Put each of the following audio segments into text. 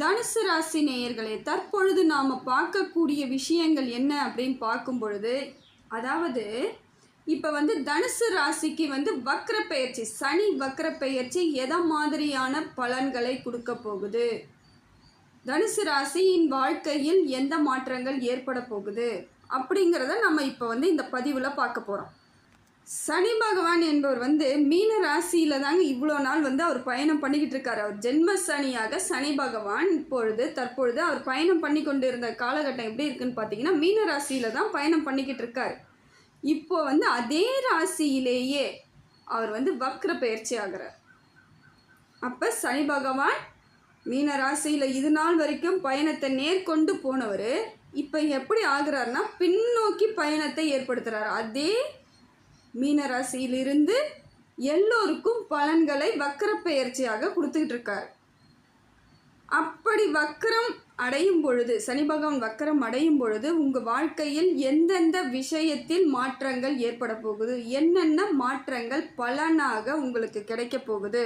தனுசு ராசி நேயர்களே தற்பொழுது நாம் பார்க்கக்கூடிய விஷயங்கள் என்ன அப்படின்னு பார்க்கும் பொழுது அதாவது இப்போ வந்து தனுசு ராசிக்கு வந்து வக்ர பெயர்ச்சி சனி வக்ர பெயர்ச்சி எதை மாதிரியான பலன்களை கொடுக்க போகுது? தனுசு ராசியின் வாழ்க்கையில் எந்த மாற்றங்கள் ஏற்பட போகுது? அப்படிங்கிறத நம்ம இப்போ வந்து இந்த பதிவில் பார்க்க போகிறோம் சனி பகவான் என்பவர் வந்து மீன ராசியில் தாங்க இவ்வளோ நாள் வந்து அவர் பயணம் பண்ணிக்கிட்டு இருக்காரு. அவர் ஜென்ம சனியாக சனி பகவான் இப்பொழுது தற்பொழுது அவர் பயணம் பண்ணி கொண்டு இருந்த காலகட்டம் எப்படி இருக்குன்னு பார்த்தீங்கன்னா மீன ராசியில் தான் பயணம் பண்ணிக்கிட்டு இருக்காரு. இப்போ வந்து அதே ராசியிலேயே அவர் வந்து வக்ர பயிற்சி ஆகிறார். அப்போ சனி பகவான் மீன ராசியில் இது நாள் வரைக்கும் பயணத்தை நேர்கொண்டு போனவர் இப்போ எப்படி ஆகுறாருன்னா பின்னோக்கி பயணத்தை ஏற்படுத்துகிறார் அதே மீனராசியிலிருந்து எல்லோருக்கும் பலன்களை வக்கர பெயர்ச்சியாக கொடுத்துக்கிட்டு இருக்கார் அப்படி வக்கரம் அடையும் பொழுது சனி பகவான் வக்கரம் அடையும் பொழுது உங்கள் வாழ்க்கையில் எந்தெந்த விஷயத்தில் மாற்றங்கள் ஏற்பட போகுது? என்னென்ன மாற்றங்கள் பலனாக உங்களுக்கு கிடைக்க போகுது?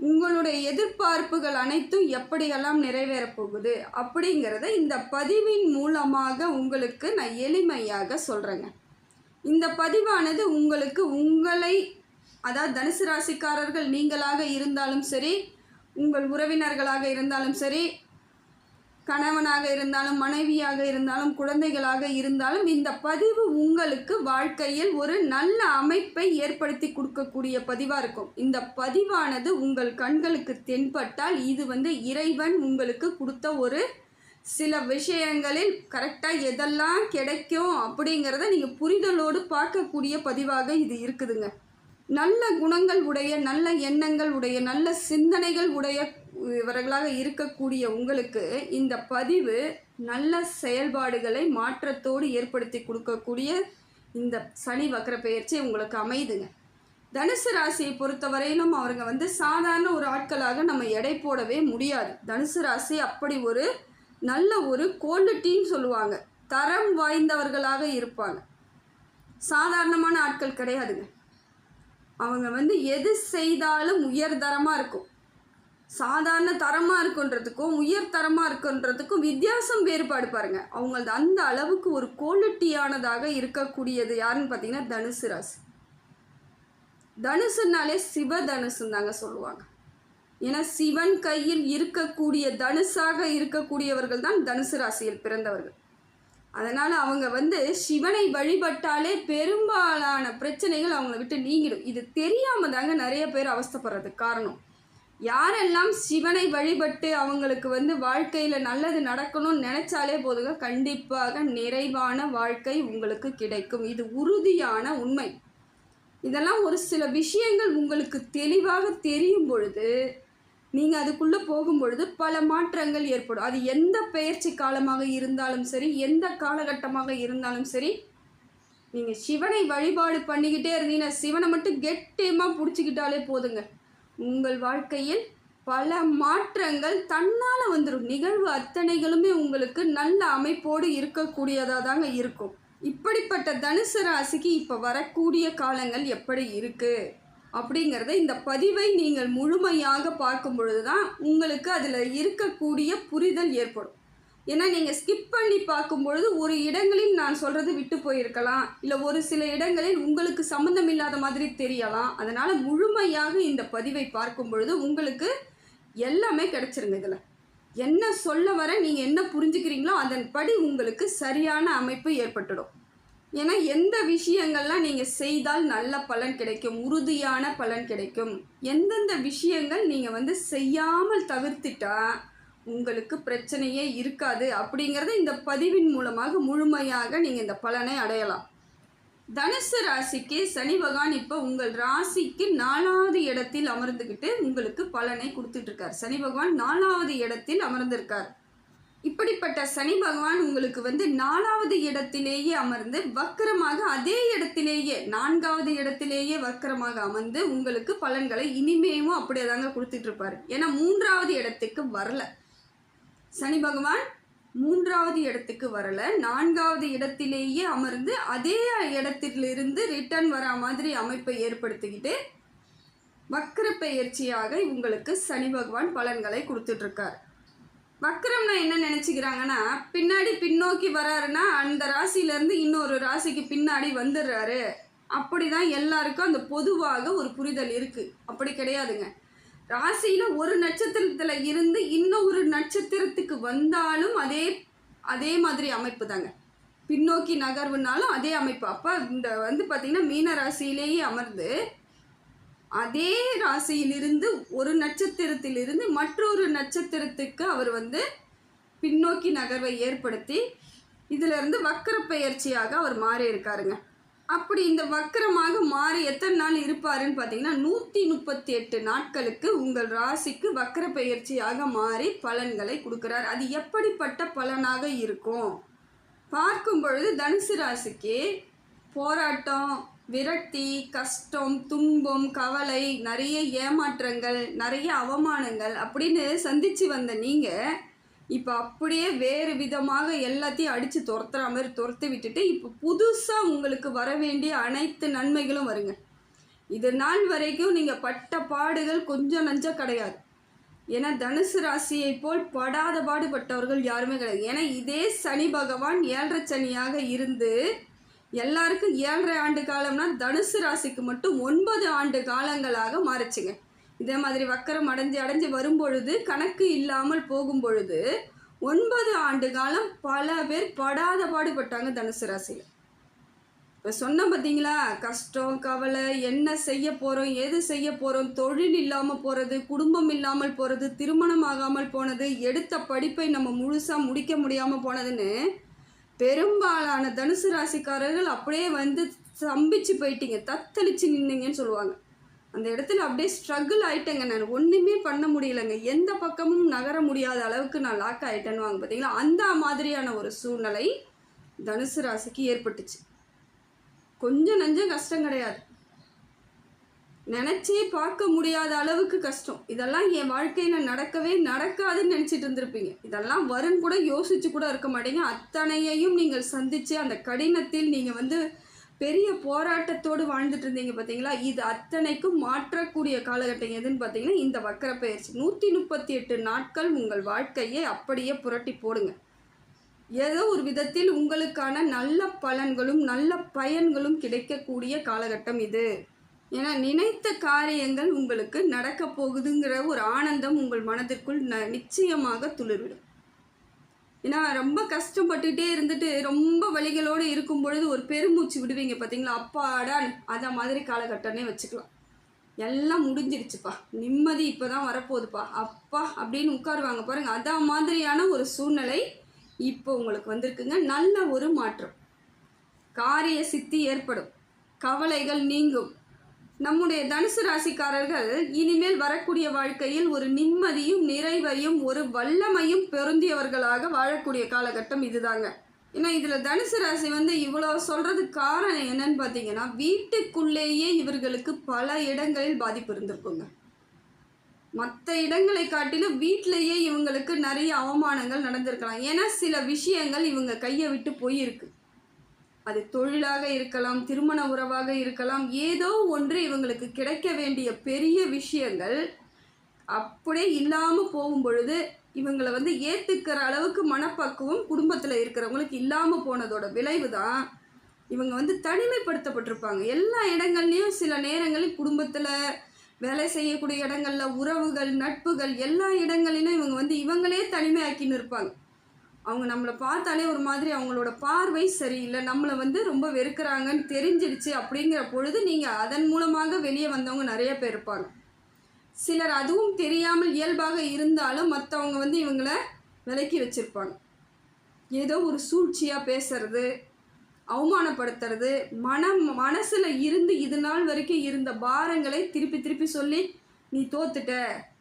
உங்களுடைய எதிர்பார்ப்புகள் அனைத்தும் எப்படியெல்லாம் நிறைவேறப் போகுது? அப்படிங்கிறத இந்த பதிவின் மூலமாக உங்களுக்கு நான் எளிமையாக சொல்கிறேங்க இந்த பதிவானது உங்களுக்கு உங்களை அதாவது தனுசு ராசிக்காரர்கள் நீங்களாக இருந்தாலும் சரி உங்கள் உறவினர்களாக இருந்தாலும் சரி கணவனாக இருந்தாலும் மனைவியாக இருந்தாலும் குழந்தைகளாக இருந்தாலும் இந்த பதிவு உங்களுக்கு வாழ்க்கையில் ஒரு நல்ல அமைப்பை ஏற்படுத்தி கொடுக்கக்கூடிய பதிவாக இருக்கும். இந்த பதிவானது உங்கள் கண்களுக்கு தென்பட்டால் இது வந்து இறைவன் உங்களுக்கு கொடுத்த ஒரு சில விஷயங்களில் கரெக்டாக எதெல்லாம் கிடைக்கும் அப்படிங்கிறத நீங்கள் புரிதலோடு பார்க்கக்கூடிய பதிவாக இது இருக்குதுங்க. நல்ல குணங்கள் உடைய நல்ல எண்ணங்கள் உடைய நல்ல சிந்தனைகள் உடைய இவர்களாக இருக்கக்கூடிய உங்களுக்கு இந்த பதிவு நல்ல செயல்பாடுகளை மாற்றத்தோடு ஏற்படுத்தி கொடுக்கக்கூடிய இந்த சனி வக்கர பெயர்ச்சி உங்களுக்கு அமைதுங்க. தனுசு ராசியை பொறுத்தவரையிலும் அவருங்க வந்து சாதாரண ஒரு ஆட்களாக நம்ம எடை போடவே முடியாது. தனுசு ராசி அப்படி ஒரு நல்ல ஒரு குவாலிட்டின்னு சொல்லுவாங்க. தரம் வாய்ந்தவர்களாக இருப்பாங்க. சாதாரணமான ஆட்கள் கிடையாதுங்க. அவங்க வந்து எது செய்தாலும் உயர்தரமாக இருக்கும். சாதாரண தரமாக இருக்குன்றதுக்கும் உயர் தரமாக இருக்குன்றதுக்கும் வித்தியாசம் வேறுபாடு பாருங்கள் அவங்களது அந்த அளவுக்கு ஒரு குவாலிட்டியானதாக இருக்கக்கூடியது யாருன்னு பார்த்தீங்கன்னா தனுசு ராசி. தனுசுனாலே சிவ தனுசுன்னு தாங்க சொல்லுவாங்க. ஏன்னா சிவன் கையில் இருக்கக்கூடிய தனுசாக இருக்கக்கூடியவர்கள் தான் தனுசு ராசியில் பிறந்தவர்கள். அதனால் அவங்க வந்து சிவனை வழிபட்டாலே பெரும்பாலான பிரச்சனைகள் அவங்கள விட்டு நீங்கிடும். இது தெரியாமல் தாங்க நிறைய பேர் அவஸ்தைப்படுறதுக்கு காரணம். யாரெல்லாம் சிவனை வழிபட்டு அவங்களுக்கு வந்து வாழ்க்கையில் நல்லது நடக்கணும்னு நினச்சாலே போதுங்க கண்டிப்பாக நிறைவான வாழ்க்கை உங்களுக்கு கிடைக்கும். இது உறுதியான உண்மை. இதெல்லாம் ஒரு சில விஷயங்கள் உங்களுக்கு தெளிவாக தெரியும் பொழுது நீங்கள் அதுக்குள்ளே போகும்பொழுது பல மாற்றங்கள் ஏற்படும். அது எந்த பெயர்ச்சி காலமாக இருந்தாலும் சரி எந்த காலகட்டமாக இருந்தாலும் சரி நீங்கள் சிவனை வழிபாடு பண்ணிக்கிட்டே இருந்தீங்கன்னா சிவனை மட்டும் கெட்டியமாக பிடிச்சிக்கிட்டாலே போதுங்க. உங்கள் வாழ்க்கையில் பல மாற்றங்கள் தன்னால் வந்துடும் நிகழ்வு அத்தனைகளுமே உங்களுக்கு நல்ல அமைப்போடு இருக்கக்கூடியதாக தாங்க இருக்கும். இப்படிப்பட்ட தனுசு ராசிக்கு இப்போ வரக்கூடிய காலங்கள் எப்படி இருக்குது அப்படிங்கிறத இந்த பதிவை நீங்கள் முழுமையாக பார்க்கும் பொழுது தான் உங்களுக்கு அதில் இருக்கக்கூடிய புரிதல் ஏற்படும். ஏன்னா நீங்கள் ஸ்கிப் பண்ணி பார்க்கும் பொழுது ஒரு இடங்களில் நான் சொல்கிறது விட்டு போயிருக்கலாம். இல்லை ஒரு சில இடங்களில் உங்களுக்கு சம்மந்தம் இல்லாத மாதிரி தெரியலாம். அதனால் முழுமையாக இந்த பதிவை பார்க்கும் பொழுது உங்களுக்கு எல்லாமே கிடச்சிருங்க இதில். என்ன சொல்ல வர நீங்கள் என்ன புரிஞ்சுக்கிறீங்களோ அதன்படி உங்களுக்கு சரியான அமைப்பு ஏற்பட்டுடும். ஏன்னா எந்த விஷயங்கள்லாம் நீங்கள் செய்தால் நல்ல பலன் கிடைக்கும் உறுதியான பலன் கிடைக்கும் எந்தெந்த விஷயங்கள் நீங்கள் வந்து செய்யாமல் தவிர்த்துட்டா உங்களுக்கு பிரச்சனையே இருக்காது அப்படிங்கிறத இந்த பதிவின் மூலமாக முழுமையாக நீங்கள் இந்த பலனை அடையலாம். தனுசு ராசிக்கு சனி பகவான் இப்போ உங்கள் ராசிக்கு நாலாவது இடத்தில் அமர்ந்துக்கிட்டு உங்களுக்கு பலனை கொடுத்துட்ருக்கார் சனி பகவான் நாலாவது இடத்தில் அமர்ந்திருக்கார். இப்படிப்பட்ட சனி பகவான் உங்களுக்கு வந்து நாலாவது இடத்திலேயே அமர்ந்து வக்கரமாக அதே இடத்திலேயே நான்காவது இடத்திலேயே வக்கரமாக அமர்ந்து உங்களுக்கு பலன்களை இனிமேவும் அப்படியே தாங்க கொடுத்துட்டு இருப்பாரு ஏன்னா மூன்றாவது இடத்துக்கு வரல. சனி பகவான் மூன்றாவது இடத்துக்கு வரல. நான்காவது இடத்திலேயே அமர்ந்து அதே இடத்திலிருந்து ரிட்டர்ன் வர மாதிரி அமைப்பை ஏற்படுத்திக்கிட்டு வக்கர பெயர்ச்சியாக உங்களுக்கு சனி பகவான் பலன்களை கொடுத்துட்ருக்கார். வக்ரம்னா என்ன நினச்சிக்கிறாங்கன்னா பின்னாடி பின்னோக்கி வராருன்னா அந்த ராசியிலேருந்து இன்னொரு ராசிக்கு பின்னாடி வந்துடுறாரு அப்படி தான் எல்லாருக்கும் அந்த பொதுவாக ஒரு புரிதல் இருக்குது அப்படி கிடையாதுங்க. ராசியில் ஒரு நட்சத்திரத்தில் இருந்து இன்னொரு நட்சத்திரத்துக்கு வந்தாலும் அதே அதே மாதிரி அமைப்பு தாங்க பின்னோக்கி நகர்வுனாலும் அதே அமைப்பு. அப்போ இந்த வந்து பார்த்திங்கன்னா மீன ராசியிலேயே அமர்ந்து அதே ராசியிலிருந்து ஒரு நட்சத்திரத்திலிருந்து மற்றொரு நட்சத்திரத்துக்கு அவர் வந்து பின்னோக்கி நகர்வை ஏற்படுத்தி இதிலிருந்து வக்கர பெயர்ச்சியாக அவர் மாறி இருக்காருங்க அப்படி இந்த வக்கரமாக மாறி எத்தனை நாள் இருப்பாருன்னு பார்த்தீங்கன்னா நூற்றி முப்பத்தி எட்டு நாட்களுக்கு உங்கள் ராசிக்கு வக்கர பயிற்சியாக மாறி பலன்களை கொடுக்குறார். அது எப்படிப்பட்ட பலனாக இருக்கும்? பார்க்கும் பொழுது தனுசு ராசிக்கு போராட்டம் விரக்தி கஷ்டம் துன்பம் கவலை நிறைய ஏமாற்றங்கள் நிறைய அவமானங்கள் அப்படின்னு சந்திச்சு வந்த நீங்கள் இப்போ அப்படியே வேறு விதமாக எல்லாத்தையும் அடித்து துரத்துற மாதிரி துரத்து விட்டுட்டு இப்போ புதுசாக உங்களுக்கு வர வேண்டிய அனைத்து நன்மைகளும் வருங்க. இது நாள் வரைக்கும் நீங்கள் பட்ட பாடுகள் கொஞ்சம் நஞ்சம் கிடையாது. ஏன்னா தனுசு ராசியை போல் படாத பாடுபட்டவர்கள் யாருமே கிடையாது. ஏன்னா இதே சனி பகவான் ஏழரை சனியாக இருந்து எல்லாருக்கும் ஏழரை ஆண்டு காலம்னா தனுசு ராசிக்கு மட்டும் ஒன்பது ஆண்டு காலங்களாக மாறுச்சுங்க. இதே மாதிரி வக்கரம் அடைஞ்சு அடைஞ்சு வரும்பொழுது கணக்கு இல்லாமல் போகும் பொழுது ஒன்பது ஆண்டு காலம் பல பேர் படாத பாடுபட்டாங்க தனுசு ராசியில். இப்போ சொன்ன பார்த்தீங்களா கஷ்டம் கவலை என்ன செய்ய போகிறோம் எது செய்ய போகிறோம் தொழில் இல்லாமல் போகிறது குடும்பம் இல்லாமல் போகிறது திருமணம் ஆகாமல் போனது எடுத்த படிப்பை நம்ம முழுசாக முடிக்க முடியாமல் போனதுன்னு பெரும்பாலான தனுசு ராசிக்காரர்கள் அப்படியே வந்து சம்பிச்சு போயிட்டீங்க தத்தளிச்சு நின்னீங்கன்னு சொல்லுவாங்க. அந்த இடத்துல அப்படியே ஸ்ட்ரகிள் ஆயிட்டேங்க நான். ஒன்றுமே பண்ண முடியலைங்க. எந்த பக்கமும் நகர முடியாத அளவுக்கு நான் லாக் ஆகிட்டேன்னு வாங்க பார்த்தீங்களா அந்த மாதிரியான ஒரு சூழ்நிலை தனுசு ராசிக்கு ஏற்பட்டுச்சு. கொஞ்சம் நஞ்சம் கஷ்டம் கிடையாது. நினச்சே பார்க்க முடியாத அளவுக்கு கஷ்டம். இதெல்லாம் என் வாழ்க்கையில் நடக்கவே நடக்காதுன்னு நினச்சிட்டு இருந்திருப்பீங்க. இதெல்லாம் வரும்னு கூட யோசிச்சு கூட இருக்க மாட்டீங்க. அத்தனையையும் நீங்கள் சந்தித்து அந்த கடினத்தில் நீங்கள் வந்து பெரிய போராட்டத்தோடு வாழ்ந்துட்டு இருந்தீங்க பார்த்தீங்களா இது அத்தனைக்கும் மாற்றக்கூடிய காலகட்டம் எதுன்னு பார்த்தீங்கன்னா இந்த வக்கர பயிற்சி. நூற்றி முப்பத்தி எட்டு நாட்கள் உங்கள் வாழ்க்கையை அப்படியே புரட்டி போடுங்க. ஏதோ ஒரு விதத்தில் உங்களுக்கான நல்ல பலன்களும் நல்ல பயன்களும் கிடைக்கக்கூடிய காலகட்டம் இது. ஏன்னா நினைத்த காரியங்கள் உங்களுக்கு நடக்க போகுதுங்கிற ஒரு ஆனந்தம் உங்கள் மனதிற்குள் ந நிச்சயமாக துளிர்விடும். ஏன்னா ரொம்ப கஷ்டப்பட்டுட்டே இருந்துட்டு ரொம்ப வழிகளோடு இருக்கும் பொழுது ஒரு பெருமூச்சு விடுவீங்க பார்த்தீங்களா அப்பாடா அந்த மாதிரி காலகட்டம்னே வச்சுக்கலாம். எல்லாம் முடிஞ்சிருச்சுப்பா. நிம்மதி இப்போ தான் வரப்போகுதுப்பா. அப்பா அப்படின்னு உட்காருவாங்க பாருங்கள் அதான் மாதிரியான ஒரு சூழ்நிலை இப்போ உங்களுக்கு வந்திருக்குங்க. நல்ல ஒரு மாற்றம். காரிய சித்தி ஏற்படும். கவலைகள் நீங்கும். நம்முடைய தனுசு ராசிக்காரர்கள் இனிமேல் வரக்கூடிய வாழ்க்கையில் ஒரு நிம்மதியும் நிறைவையும் ஒரு வல்லமையும் பொருந்தியவர்களாக வாழக்கூடிய காலகட்டம் இதுதாங்க. ஏன்னா இதில் தனுசு ராசி வந்து இவ்வளோ சொல்கிறதுக்கு காரணம் என்னன்னு பார்த்தீங்கன்னா வீட்டுக்குள்ளேயே இவர்களுக்கு பல இடங்களில் பாதிப்பு இருந்திருக்குங்க. மற்ற இடங்களை காட்டிலும் வீட்டிலேயே இவங்களுக்கு நிறைய அவமானங்கள் நடந்திருக்கலாம். ஏன்னா சில விஷயங்கள் இவங்க கையை விட்டு போயிருக்கு. அது தொழிலாக இருக்கலாம் திருமண உறவாக இருக்கலாம் ஏதோ ஒன்று இவங்களுக்கு கிடைக்க வேண்டிய பெரிய விஷயங்கள் அப்படியே இல்லாமல் போகும் பொழுது இவங்களை வந்து ஏற்றுக்கிற அளவுக்கு மனப்பக்குவம் குடும்பத்தில் இருக்கிறவங்களுக்கு இல்லாமல் போனதோட விளைவு தான் இவங்க வந்து தனிமைப்படுத்தப்பட்டிருப்பாங்க. எல்லா இடங்கள்லையும் சில நேரங்களில் குடும்பத்தில் வேலை செய்யக்கூடிய இடங்கள்ல உறவுகள் நட்புகள் எல்லா இடங்களிலும் இவங்க வந்து இவங்களே தனிமையாக்கின்னு இருப்பாங்க அவங்க நம்மளை பார்த்தாலே ஒரு மாதிரி அவங்களோட பார்வை சரியில்லை. நம்மளை வந்து ரொம்ப வெறுக்கிறாங்கன்னு தெரிஞ்சிடுச்சு அப்படிங்கிற பொழுது நீங்கள் அதன் மூலமாக வெளியே வந்தவங்க நிறைய பேர் இருப்பாங்க. சிலர் அதுவும் தெரியாமல் இயல்பாக இருந்தாலும் மற்றவங்க வந்து இவங்கள விலக்கி வச்சுருப்பாங்க. ஏதோ ஒரு சூழ்ச்சியாக பேசுறது அவமானப்படுத்துறது மனம் மனசில் இருந்து இது நாள் வரைக்கும் இருந்த பாரங்களை திருப்பி திருப்பி சொல்லி நீ தோத்துட்ட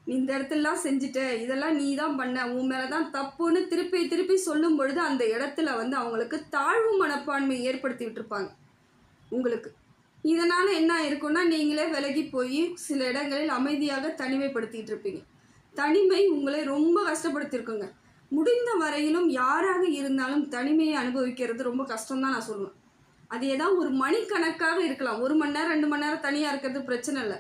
நீ இந்த இடத்துலலாம் செஞ்சுட்ட இதெல்லாம் நீ தான் பண்ண உன் மேலே தான் தப்புன்னு திருப்பி திருப்பி சொல்லும் பொழுது அந்த இடத்துல வந்து அவங்களுக்கு தாழ்வு மனப்பான்மை ஏற்படுத்தி விட்டுருப்பாங்க உங்களுக்கு. இதனால் என்ன இருக்கும்னா நீங்களே விலகி போய் சில இடங்களில் அமைதியாக தனிமைப்படுத்திகிட்டு இருப்பீங்க. தனிமை உங்களை ரொம்ப கஷ்டப்படுத்தியிருக்குங்க முடிந்த வரையிலும் யாராக இருந்தாலும் தனிமையை அனுபவிக்கிறது ரொம்ப கஷ்டம் தான் நான் சொல்லுவேன். அது ஏதாவது ஒரு மணிக்கணக்காக இருக்கலாம். ஒரு மணி நேரம் ரெண்டு மணி நேரம் தனியாக இருக்கிறது பிரச்சனை இல்லை.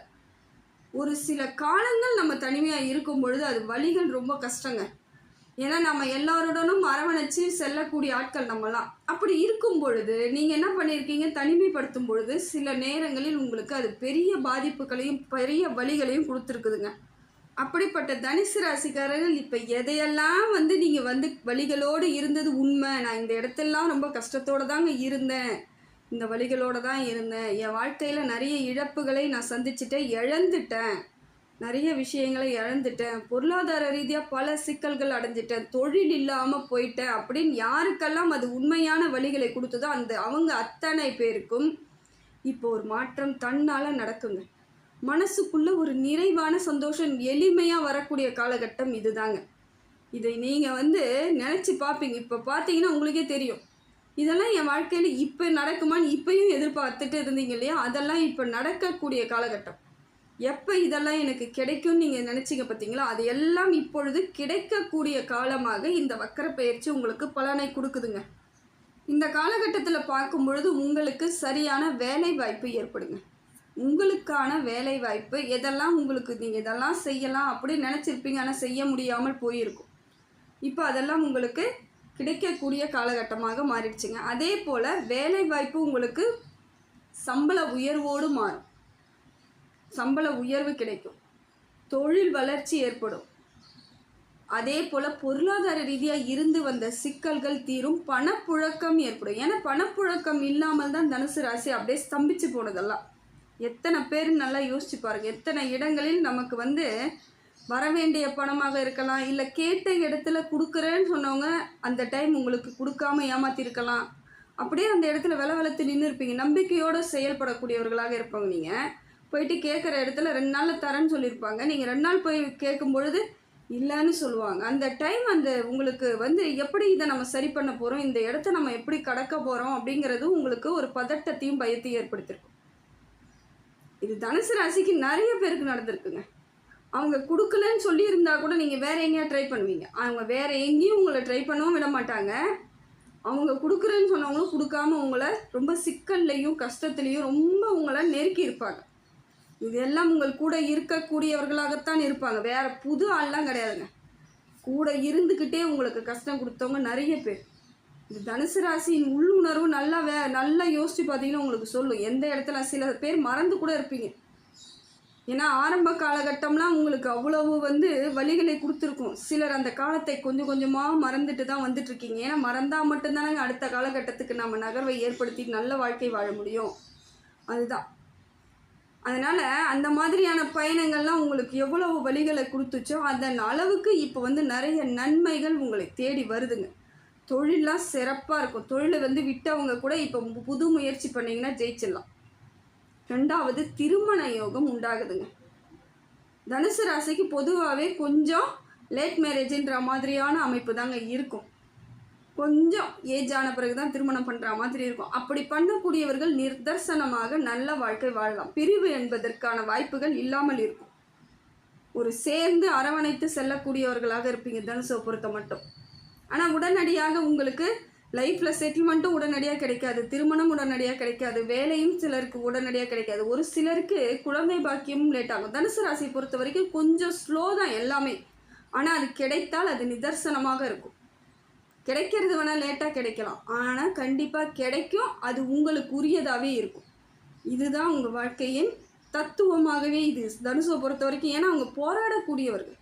ஒரு சில காலங்கள் நம்ம தனிமையாக இருக்கும் பொழுது அது வழிகள் ரொம்ப கஷ்டங்க. ஏன்னா நம்ம எல்லாருடனும் அரவணைச்சு செல்லக்கூடிய ஆட்கள் நம்மலாம். அப்படி இருக்கும் பொழுது நீங்கள் என்ன பண்ணியிருக்கீங்க தனிமைப்படுத்தும் பொழுது சில நேரங்களில் உங்களுக்கு அது பெரிய பாதிப்புகளையும் பெரிய வழிகளையும் கொடுத்துருக்குதுங்க. அப்படிப்பட்ட தனுசு ராசிக்காரர்கள் இப்போ எதையெல்லாம் வந்து நீங்கள் வந்து வழிகளோடு இருந்தது உண்மை? நான் இந்த இடத்தெல்லாம் ரொம்ப கஷ்டத்தோடு தாங்க இருந்தேன். இந்த வழிகளோடு தான் இருந்தேன். என் வாழ்க்கையில் நிறைய இழப்புகளை நான் சந்திச்சிட்டேன் இழந்துட்டேன். நிறைய விஷயங்களை இழந்துட்டேன். பொருளாதார ரீதியாக பல சிக்கல்கள் அடைஞ்சிட்டேன். தொழில் இல்லாமல் போயிட்டேன் அப்படின்னு யாருக்கெல்லாம் அது உண்மையான வழிகளை கொடுத்ததோ அந்த அவங்க அத்தனை பேருக்கும் இப்போ ஒரு மாற்றம் தன்னால் நடக்குங்க. மனசுக்குள்ளே ஒரு நிறைவான சந்தோஷம் எளிமையாக வரக்கூடிய காலகட்டம் இதுதாங்க. இதை நீங்கள் வந்து நினச்சி பார்ப்பீங்க. இப்போ பார்த்தீங்கன்னா உங்களுக்கே தெரியும். இதெல்லாம் என் வாழ்க்கையில் இப்போ நடக்குமான்னு இப்பயும் எதிர்பார்த்துட்டு இருந்தீங்க இல்லையா? அதெல்லாம் இப்போ நடக்கக்கூடிய காலகட்டம். எப்போ இதெல்லாம் எனக்கு கிடைக்கும்னு நீங்கள் நினச்சிங்க பார்த்தீங்களா அது எல்லாம் இப்பொழுது கிடைக்கக்கூடிய காலமாக இந்த வக்கர பயிற்சி உங்களுக்கு பலனை கொடுக்குதுங்க. இந்த காலகட்டத்தில் பார்க்கும் பொழுது உங்களுக்கு சரியான வேலை வாய்ப்பு ஏற்படுங்க. உங்களுக்கான வேலை வாய்ப்பு எதெல்லாம் உங்களுக்கு நீங்கள் இதெல்லாம் செய்யலாம் அப்படின்னு நினச்சிருப்பீங்க ஆனால் செய்ய முடியாமல் போயிருக்கும். இப்போ அதெல்லாம் உங்களுக்கு கிடைக்கக்கூடிய காலகட்டமாக மாறிடுச்சுங்க. அதே போல் வேலை வாய்ப்பு உங்களுக்கு சம்பள உயர்வோடு மாறும். சம்பள உயர்வு கிடைக்கும். தொழில் வளர்ச்சி ஏற்படும். அதே போல் பொருளாதார ரீதியாக இருந்து வந்த சிக்கல்கள் தீரும். பணப்புழக்கம் ஏற்படும். ஏன்னா பணப்புழக்கம் இல்லாமல் தான் தனுசு ராசி அப்படியே ஸ்தம்பிச்சு போனதெல்லாம். எத்தனை பேர் நல்லா யோசிச்சு பாருங்கள் எத்தனை இடங்களில் நமக்கு வந்து வர வேண்டிய பணமாக இருக்கலாம் இல்லை கேட்ட இடத்துல கொடுக்குறேன்னு சொன்னவங்க அந்த டைம் உங்களுக்கு கொடுக்காம ஏமாத்திருக்கலாம். அப்படியே அந்த இடத்துல வில வளர்த்து நின்று இருப்பீங்க நம்பிக்கையோடு செயல்படக்கூடியவர்களாக இருப்பாங்க நீங்கள் போயிட்டு கேட்குற இடத்துல ரெண்டு நாளில் தரேன்னு சொல்லியிருப்பாங்க நீங்கள் ரெண்டு நாள் போய் கேட்கும் பொழுது இல்லைன்னு சொல்லுவாங்க. அந்த டைம் அந்த உங்களுக்கு வந்து எப்படி இதை நம்ம சரி பண்ண போகிறோம் இந்த இடத்த நம்ம எப்படி கடக்க போகிறோம் அப்படிங்கிறது உங்களுக்கு ஒரு பதட்டத்தையும் பயத்தையும் ஏற்படுத்தியிருக்கும் இது தனுசு ராசிக்கு நிறைய பேருக்கு நடந்திருக்குங்க. அவங்க கொடுக்கலன்னு சொல்லியிருந்தா கூட நீங்கள் வேற எங்கேயா ட்ரை பண்ணுவீங்க. அவங்க வேற எங்கேயும் உங்களை ட்ரை பண்ணவும் விட மாட்டாங்க. அவங்க கொடுக்குறேன்னு சொன்னவங்களும் கொடுக்காம உங்களை ரொம்ப சிக்கல்லையும் கஷ்டத்துலேயும் ரொம்ப உங்களை நெருக்கி இருப்பாங்க. இதெல்லாம் உங்கள் கூட இருக்கக்கூடியவர்களாகத்தான் இருப்பாங்க. வேற புது ஆள்லாம் கிடையாதுங்க. கூட இருந்துக்கிட்டே உங்களுக்கு கஷ்டம் கொடுத்தவங்க நிறைய பேர். இது தனுசு ராசியின் உள்ளுணர்வு நல்லா வே நல்லா யோசித்து பார்த்தீங்கன்னா உங்களுக்கு சொல்லும். எந்த இடத்துல சில பேர் மறந்து கூட இருப்பீங்க. ஏன்னா ஆரம்ப காலகட்டம்லாம் உங்களுக்கு அவ்வளவு வந்து வழிகளை கொடுத்துருக்கும். சிலர் அந்த காலத்தை கொஞ்சம் கொஞ்சமாக மறந்துட்டு தான் வந்துட்டுருக்கீங்க. ஏன்னா மறந்தால் மட்டும்தானங்க அடுத்த காலகட்டத்துக்கு நம்ம நகர்வை ஏற்படுத்தி நல்ல வாழ்க்கை வாழ முடியும். அதுதான். அதனால் அந்த மாதிரியான பயணங்கள்லாம் உங்களுக்கு எவ்வளவு வழிகளை கொடுத்துச்சோ அதன் அளவுக்கு இப்போ வந்து நிறைய நன்மைகள் உங்களை தேடி வருதுங்க. தொழிலெலாம் சிறப்பாக இருக்கும். தொழிலை வந்து விட்டவங்க கூட இப்போ புது முயற்சி பண்ணிங்கன்னா ஜெயிச்சிடலாம். ரெண்டாவது திருமண யோகம் உண்டாகுதுங்க. தனுசு ராசிக்கு பொதுவாகவே கொஞ்சம் லேட் மேரேஜுன்ற மாதிரியான அமைப்பு தாங்க இருக்கும். கொஞ்சம் ஏஜ் ஆன பிறகு தான் திருமணம் பண்ணுற மாதிரி இருக்கும். அப்படி பண்ணக்கூடியவர்கள் நிதர்சனமாக நல்ல வாழ்க்கை வாழலாம். பிரிவு என்பதற்கான வாய்ப்புகள் இல்லாமல் இருக்கும். ஒரு சேர்ந்து அரவணைத்து செல்லக்கூடியவர்களாக இருப்பீங்க தனுசை பொறுத்த மட்டும். ஆனால் உடனடியாக உங்களுக்கு லைஃப்பில் செட்டில்மெண்ட்டும் உடனடியாக கிடைக்காது திருமணம் உடனடியாக கிடைக்காது வேலையும் சிலருக்கு உடனடியாக கிடைக்காது. ஒரு சிலருக்கு குழந்தை பாக்கியமும் லேட் ஆகும். தனுசு ராசியை பொறுத்த வரைக்கும் கொஞ்சம் ஸ்லோ தான் எல்லாமே. ஆனால் அது கிடைத்தால் அது நிதர்சனமாக இருக்கும். கிடைக்கிறது வேணால் லேட்டாக கிடைக்கலாம். ஆனால் கண்டிப்பாக கிடைக்கும். அது உங்களுக்கு உரியதாகவே இருக்கும். இதுதான் உங்கள் வாழ்க்கையின் தத்துவமாகவே இது. தனுசுவை பொறுத்த வரைக்கும் ஏன்னா அவங்க போராடக்கூடியவர்கள்.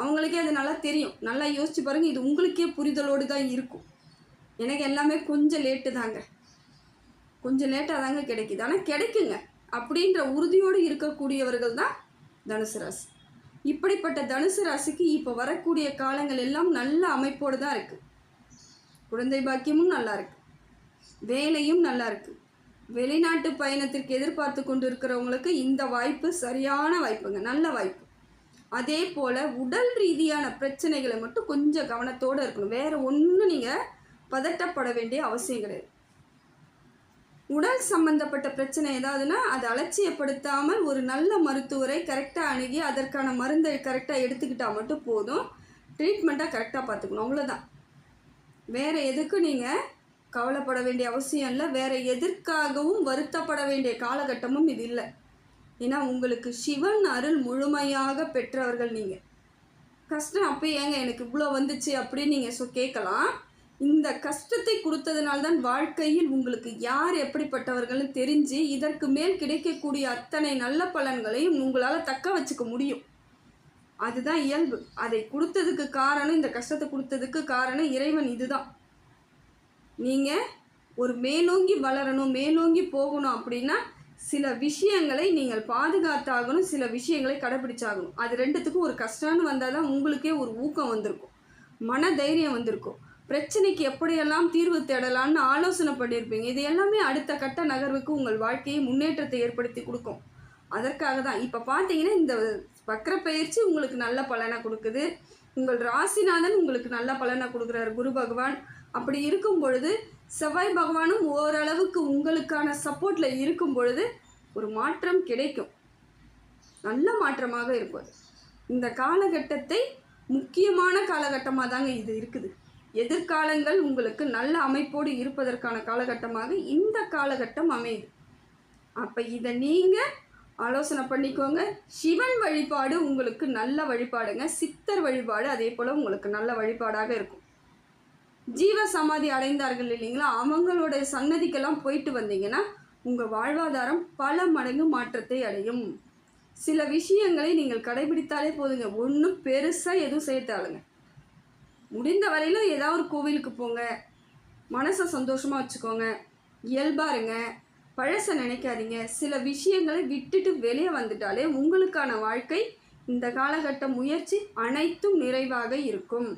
அவங்களுக்கே அது நல்லா தெரியும். நல்லா யோசிச்சு பாருங்கள் இது உங்களுக்கே புரிதலோடு தான் இருக்கும். எனக்கு எல்லாமே கொஞ்சம் லேட்டு தாங்க. கொஞ்சம் லேட்டாக தாங்க கிடைக்குது. ஆனால் கிடைக்குங்க அப்படின்ற உறுதியோடு இருக்கக்கூடியவர்கள் தான் தனுசு ராசி. இப்படிப்பட்ட தனுசு ராசிக்கு இப்போ வரக்கூடிய காலங்கள் எல்லாம் நல்ல அமைப்போடு தான் இருக்குது குழந்தை பாக்கியமும் நல்லா இருக்குது வேலையும் நல்லா இருக்குது வெளிநாட்டு பயணத்திற்கு எதிர்பார்த்து கொண்டு இருக்கிறவங்களுக்கு இந்த வாய்ப்பு சரியான வாய்ப்புங்க. நல்ல வாய்ப்பு. அதே போல் உடல் ரீதியான பிரச்சனைகளை மட்டும் கொஞ்சம் கவனத்தோடு இருக்கணும். வேறு ஒன்றும் நீங்கள் பதட்டப்பட வேண்டிய அவசியம் கிடையாது. உடல் சம்பந்தப்பட்ட பிரச்சனை ஏதாவதுன்னா அதை அலட்சியப்படுத்தாமல் ஒரு நல்ல மருத்துவரை கரெக்டாக அணுகி அதற்கான மருந்தை கரெக்டாக எடுத்துக்கிட்டால் மட்டும் போதும். ட்ரீட்மெண்ட்டாக கரெக்டாக பார்த்துக்கணும். அவ்வளோதான் வேறு எதுக்கும் நீங்கள் கவலைப்பட வேண்டிய அவசியம் இல்லை. வேறு எதற்காகவும் வருத்தப்பட வேண்டிய காலகட்டமும் இது இல்லை. ஏன்னா உங்களுக்கு சிவன் அருள் முழுமையாக பெற்றவர்கள் நீங்கள் கஷ்டம் அப்போ ஏங்க எனக்கு இவ்வளோ வந்துச்சு அப்படின்னு நீங்கள் சொ கேட்கலாம். இந்த கஷ்டத்தை கொடுத்ததுனால்தான் வாழ்க்கையில் உங்களுக்கு யார் எப்படிப்பட்டவர்கள்னு தெரிஞ்சு இதற்கு மேல் கிடைக்கக்கூடிய அத்தனை நல்ல பலன்களையும் உங்களால் தக்க வச்சுக்க முடியும். அதுதான் இயல்பு. அதை கொடுத்ததுக்கு காரணம் இந்த கஷ்டத்தை கொடுத்ததுக்கு காரணம் இறைவன் இதுதான். நீங்கள் ஒரு மேலோங்கி வளரணும் மேலோங்கி போகணும் அப்படின்னா சில விஷயங்களை நீங்கள் பாதுகாத்தாகணும் சில விஷயங்களை கடைப்பிடிச்சாகணும் அது ரெண்டுத்துக்கும் ஒரு கஷ்டம்னு வந்தால் தான் உங்களுக்கே ஒரு ஊக்கம் வந்திருக்கும். மன தைரியம் வந்திருக்கும். பிரச்சனைக்கு எப்படியெல்லாம் தீர்வு தேடலாம்னு ஆலோசனை பண்ணியிருப்பீங்க. இது எல்லாமே அடுத்த கட்ட நகர்வுக்கு உங்கள் வாழ்க்கையை முன்னேற்றத்தை ஏற்படுத்தி கொடுக்கும். அதற்காக தான். இப்போ பார்த்தீங்கன்னா இந்த வக்கர பயிற்சி உங்களுக்கு நல்ல பலனை கொடுக்குது. உங்கள் ராசிநாதன் உங்களுக்கு நல்ல பலனை கொடுக்குறாரு. குரு பகவான் அப்படி இருக்கும் பொழுது செவ்வாய் பகவானும் ஓரளவுக்கு உங்களுக்கான சப்போர்ட்டில் இருக்கும் பொழுது ஒரு மாற்றம் கிடைக்கும். நல்ல மாற்றமாக இருக்கும் இந்த காலகட்டத்தை முக்கியமான காலகட்டமாக தாங்க இது இருக்குது. எதிர்காலங்கள் உங்களுக்கு நல்ல அமைப்போடு இருப்பதற்கான காலகட்டமாக இந்த காலகட்டம் அமையுது. அப்போ இதை நீங்கள் ஆலோசனை பண்ணிக்கோங்க. சிவன் வழிபாடு உங்களுக்கு நல்ல வழிபாடுங்க. சித்தர் வழிபாடு அதே போல் உங்களுக்கு நல்ல வழிபாடாக இருக்கும். ஜீவ சமாதி அடைந்தார்கள் இல்லைங்களா? அவங்களுடைய சன்னதிக்கெல்லாம் போயிட்டு வந்தீங்கன்னா உங்கள் வாழ்வாதாரம் பல மடங்கு மாற்றத்தை அடையும். சில விஷயங்களை நீங்கள் கடைபிடித்தாலே போதுங்க. ஒன்றும் பெருசாக எதுவும் செய்யத்தாளுங்க முடிந்த வரையிலும் ஏதாவது ஒரு கோவிலுக்கு போங்க. மனசை சந்தோஷமாக வச்சுக்கோங்க. இயல்பாக இருங்க பழசை நினைக்காதீங்க. சில விஷயங்களை விட்டுட்டு வெளியே வந்துட்டாலே உங்களுக்கான வாழ்க்கை இந்த காலகட்ட முயற்சி அனைத்தும் நிறைவாக இருக்கும்.